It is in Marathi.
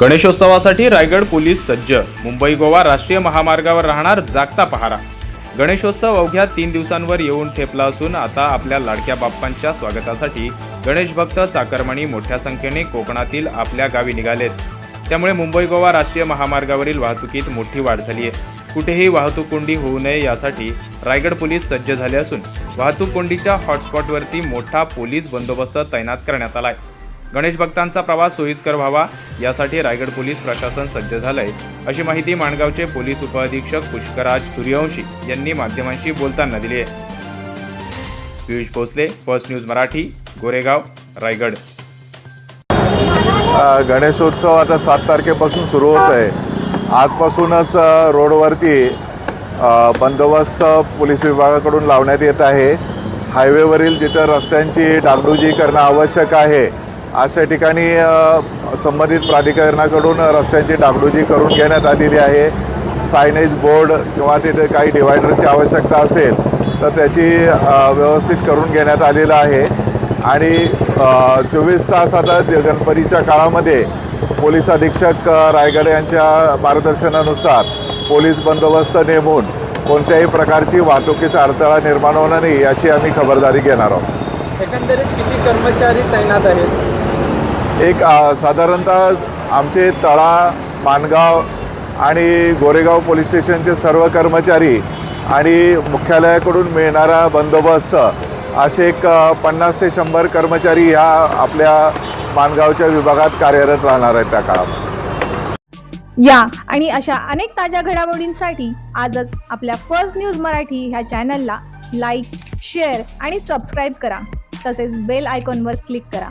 गणेशोत्सवासाठी रायगड पोलीस सज्ज. मुंबई गोवा राष्ट्रीय महामार्गावर राहणार जागता पहारा. गणेशोत्सव अवघ्या तीन दिवसांवर येऊन ठेपला असून आता आपल्या लाडक्या बाप्पांच्या स्वागतासाठी गणेश भक्त मोठ्या संख्येने कोकणातील आपल्या गावी निघालेत. त्यामुळे मुंबई गोवा राष्ट्रीय महामार्गावरील वाहतुकीत मोठी वाढ झाली आहे. कुठेही वाहतूक कोंडी होऊ नये यासाठी रायगड पोलीस सज्ज झाले असून वाहतूक कोंडीच्या हॉटस्पॉटवरती मोठा पोलीस बंदोबस्त तैनात करण्यात आला आहे. गणेश भक्तांचा प्रवास सोयीस्कर व्हावा यासाठी रायगड पोलीस प्रशासन सज्ज झालंय. अशी माहिती माणगावचे पोलीस उपअधीक्षक पुष्कराज सूर्यवंशी यांनी माध्यमांशी बोलताना दिली आहे. Piyush Bhosale first news Marathi Goregaon Raigad. Ganeshotsav आता सात तारखेपासून सुरू होत आहे. आजपासूनच रोडवरती बंदोबस्त पोलीस विभागाकडून लावण्यात येत आहे. हायवेवरील जिथं रस्त्यांची डागडुजी करणं आवश्यक आहे अशा ठिकाणी संबंधित प्राधिकरणाकडून रस्त्यांची डागडुजी करून घेण्यात आलेली आहे. सायनेज बोर्ड किंवा तिथे काही डिव्हायडरची आवश्यकता असेल तर त्याची व्यवस्थित करून घेण्यात आलेलं आहे. आणि चोवीस तास आता गणपतीच्या काळामध्ये पोलीस अधीक्षक रायगड यांच्या मार्गदर्शनानुसार पोलीस बंदोबस्त नेमून कोणत्याही प्रकारची वाहतुकीचा अडथळा निर्माण होणार नाही याची आम्ही खबरदारी घेणार आहोत. एकंदरीत किती कर्मचारी तैनात आहेत? एक साधारणतः आमचे तळा मानगाव आणि गोरेगाव पोलीस स्टेशनचे सर्व कर्मचारी आणि मुख्यालयाकडून मिळणारा बंदोबस्त असे एक पन्नास ते शंभर कर्मचारी ह्या आपल्या मानगावच्या विभागात कार्यरत राहणार आहेत त्या काळात या आणि अशा अनेक ताज्या घडामोडींसाठी आजच आपल्या फर्स्ट न्यूज मराठी ह्या चॅनलला लाईक शेअर आणि सबस्क्राईब करा. तसेच बेल आयकॉनवर क्लिक करा.